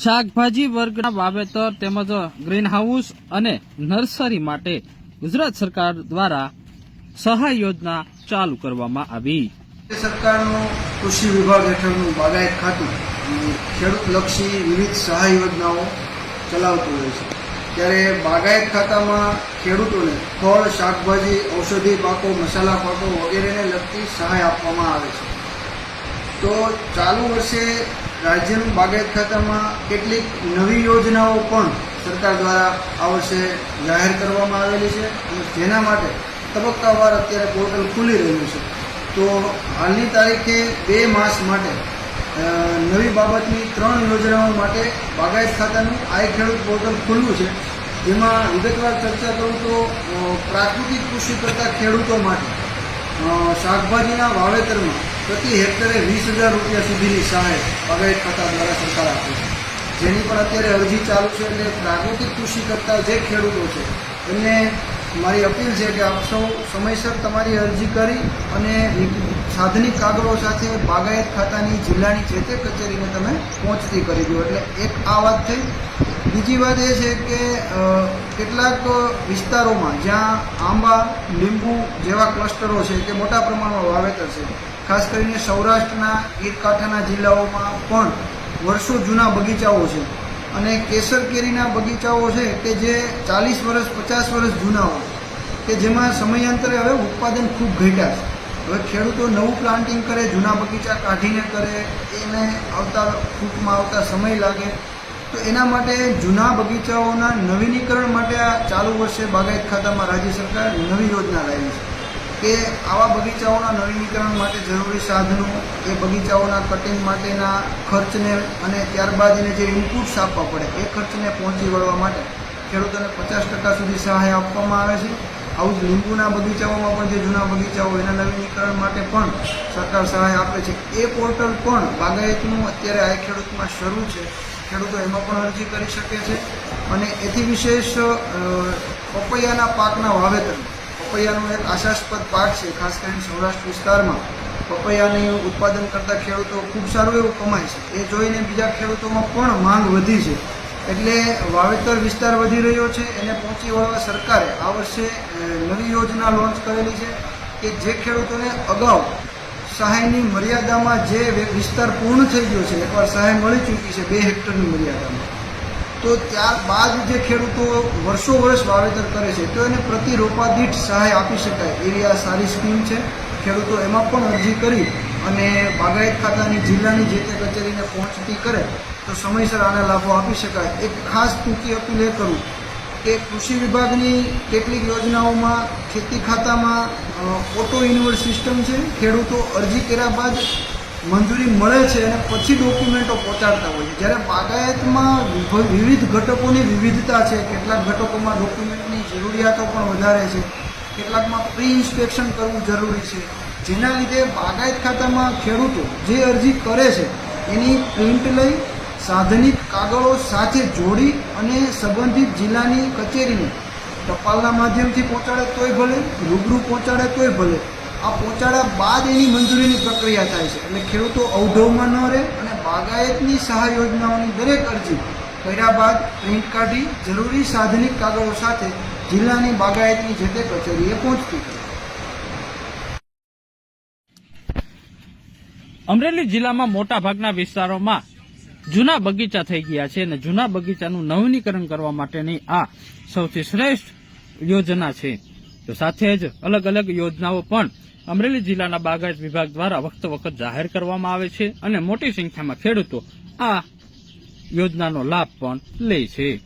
શાકભાજી વર્ગના વાવેતર તેમજ ગ્રીનહાઉસ અને નર્સરી માટે ગુજરાત સરકાર દ્વારા સહાય યોજના ચાલુ કરવામાં આવી. સરકારનું કૃષિ વિભાગ હેઠળનું બાગાયત ખાતું ખેડૂત લક્ષી વિવિધ સહાય યોજનાઓ ચલાવતું હોય છે. ત્યારે બાગાયત ખાતામાં ખેડૂતોને ફળ, શાકભાજી, ઔષધિ પાકો, મસાલા પાકો વગેરેને લગતી સહાય આપવામાં આવે છે. તો ચાલુ વર્ષે રાજ્યનું બાગાયત ખાતામાં કેટલીક નવી યોજનાઓ પણ સરકાર દ્વારા આ વર્ષે જાહેર કરવામાં આવેલી છે અને જેના માટે તબક્કાવાર અત્યારે પોર્ટલ ખુલી રહ્યું છે. તો હાલની તારીખે બે માસ માટે નવી બાબતની ત્રણ યોજનાઓ માટે બાગાયત ખાતાનું આઈ ખેડૂત પોર્ટલ ખુલ્લું છે. જેમાં વિગતવાર ચર્ચા કરું તો પ્રાકૃતિક કૃષિ કરતા ખેડૂતો માટે શાકભાજીના વાવેતરમાં પ્રતિ હેક્ટરે વીસ હજાર રૂપિયા સુધીની સહાય બાગાયત ખાતા દ્વારા સરકાર આપે છે. જેની પણ અત્યારે અરજી ચાલુ છે એટલે પ્રાકૃતિક કૃષિ કરતા જે ખેડૂતો છે, એમને મારી અપીલ છે કે આપ સૌ સમયસર તમારી અરજી કરી અને સાધનિક કાગળો સાથે બાગાયત ખાતાની જિલ્લાની જે તે કચેરીને તમે પહોંચતી કરી દો. એટલે એક આ વાત થઈ. બીજી વાત એ છે કે કેટલાક વિસ્તારોમાં જ્યાં આંબા, લીંબુ જેવા ક્લસ્ટરો છે કે મોટા પ્રમાણમાં વાવેતર છે, ખાસ કરીને સૌરાષ્ટ્રના કાંઠાના જિલ્લાઓમાં પણ વર્ષો જૂના બગીચાઓ છે. અને કેસર કેરીના બગીચાઓ છે કે જે ચાલીસ વર્ષ, પચાસ વર્ષ જૂના હોય, કે જેમાં સમયાંતરે હવે ઉત્પાદન ખૂબ ઘટ્યા છે. હવે ખેડૂતો નવું પ્લાન્ટિંગ કરે, જૂના બગીચા કાઢીને કરે, એને આવતા ફૂટમાં આવતા સમય લાગે. તો એના માટે જૂના બગીચાઓના નવીનીકરણ માટે આ ચાલુ વર્ષે બાગાયત ખાતામાં રાજ્ય સરકાર નવી યોજના લાવી છે. કે આવા બગીચાઓના નવીનીકરણ માટે જરૂરી સાધનો એ બગીચાઓના કટિંગ માટેના ખર્ચને અને ત્યારબાદ એને જે ઇનપુટ્સ આપવા પડે, એ ખર્ચને પહોંચી વળવા માટે ખેડૂતોને પચાસ ટકા સુધી સહાય આપવામાં આવે છે. આવું જ લીંબુના બગીચાઓમાં પણ, જે જૂના બગીચાઓ એના નવીનીકરણ માટે પણ સરકાર સહાય આપે છે. એ પોર્ટલ પણ બાગાયતનું અત્યારે આ ખેડૂતમાં શરૂ છે. ખેડૂતો એમાં પણ અરજી કરી શકે છે. અને એથી વિશેષ પપૈયાના પાકના વાવેતર પપૈયાનો એક આશાસ્પદ પાક છે, ખાસ કરીને સૌરાષ્ટ્ર વિસ્તારમાં. પપૈયાનું ઉત્પાદન કરતા ખેડૂતો ખૂબ સારું એવું કમાય છે. એ જોઈને બીજા ખેડૂતોમાં પણ માંગ વધી છે. એટલે વાવેતર વિસ્તાર વધી રહ્યો છે, એને પહોંચી વળવા સરકારે આ વર્ષે નવી યોજના લોન્ચ કરેલી છે કે જે ખેડૂતોને અગાઉ સહાયની મર્યાદામાં જે વિસ્તાર પૂર્ણ થઈ ગયો છે, એકવાર સહાય મળી ચૂકી છે બે હેક્ટરની મર્યાદામાં. તો ત્યારબાદ જે ખેડૂતો વર્ષો વર્ષ વાવેતર કરે છે, તો એને પ્રતિ રોપાદીઠ સહાય આપી શકાય એવી આ સારી સ્કીમ છે. ખેડૂતો એમાં પણ અરજી કરી અને બાગાયત ખાતાની જિલ્લાની જે તે કચેરીને પહોંચતી કરે, તો સમયસર આના લાભો આપી શકાય. એક ખાસ ટૂંકી અપીલ એ કરું કે કૃષિ વિભાગની કેટલીક યોજનાઓમાં ખેતી ખાતામાં ઓટો ઇન્વર્ટ સિસ્ટમ છે. ખેડૂતો અરજી કર્યા બાદ મંજૂરી મળે છે અને પછી ડોક્યુમેન્ટો પહોંચાડતા હોય છે. જ્યારે બાગાયતમાં વિવિધ ઘટકોની વિવિધતા છે, કેટલાક ઘટકોમાં ડોક્યુમેન્ટની જરૂરિયાતો પણ વધારે છે, કેટલાકમાં પ્રી ઇન્સ્પેક્શન કરવું જરૂરી છે, જેના લીધે બાગાયત ખાતામાં ખેડૂતો જે અરજી કરે છે, એની પ્રિન્ટ લઈ સાધનિક કાગળો સાથે જોડી અને સંબંધિત જિલ્લાની કચેરીને ટપાલના માધ્યમથી પહોંચાડે તોય ભલે, રૂબરૂ પહોંચાડે તોય ભલે આ પહોંચાડ્યા બાદ એની મંજૂરીની પ્રક્રિયા થાય છે. એટલે ખેડૂતો અવઢવમાં ન રહે અને બાગાયતની સહાય યોજનાઓની દરેક અરજી કર્યા બાદ પ્રિન્ટ કાઢી જરૂરી સાધનિક કાગળો સાથે જિલ્લાની બાગાયતની જે તે કચેરીએ પહોંચતી અમરેલી જિલ્લામાં મોટા ભાગના વિસ્તારોમાં જૂના બગીચા થઈ ગયા છે અને જૂના બગીચાનું નવીનીકરણ કરવા માટેની આ સૌથી શ્રેષ્ઠ યોજના છે. તો સાથે જ અલગ અલગ યોજનાઓ પણ અમરેલી જિલ્લાના બાગાયત વિભાગ દ્વારા વખત વખત જાહેર કરવામાં આવે છે અને મોટી સંખ્યામાં ખેડૂતો આ યોજનાનો લાભ પણ લે છે.